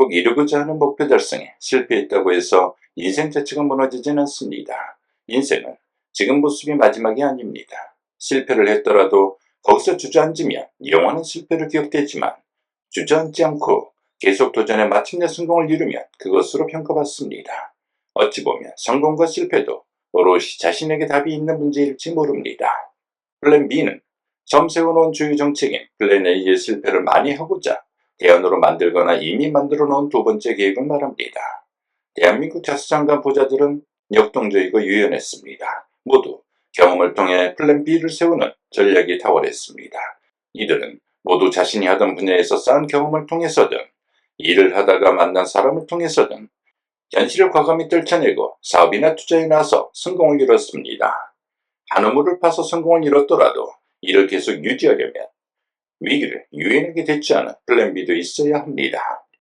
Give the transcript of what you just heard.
꼭 이루고자 하는 목표 달성에 실패했다고 해서 인생 자체가 무너지진 않습니다. 인생은 지금 모습이 마지막이 아닙니다. 실패를 했더라도 거기서 주저앉으면 영원한 실패로 기억되지만 주저앉지 않고 계속 도전해 마침내 성공을 이루면 그것으로 평가받습니다. 어찌 보면 성공과 실패도 오롯이 자신에게 답이 있는 문제일지 모릅니다. 플랜 B는 처음 세워놓은 주요 정책인 플랜 A의 실패를 많이 하고자 대안으로 만들거나 이미 만들어 놓은 두 번째 계획을 말합니다. 대한민국 자수장관 부자들은 역동적이고 유연했습니다. 모두 경험을 통해 플랜 B를 세우는 전략이 탁월했습니다. 이들은 모두 자신이 하던 분야에서 쌓은 경험을 통해서든 일을 하다가 만난 사람을 통해서든 현실을 과감히 떨쳐내고 사업이나 투자에 나서 성공을 이뤘습니다. 한 우물을 파서 성공을 이뤘더라도 이를 계속 유지하려면 위기를 유연하게 대처하는 플랜 B도 있어야 합니다.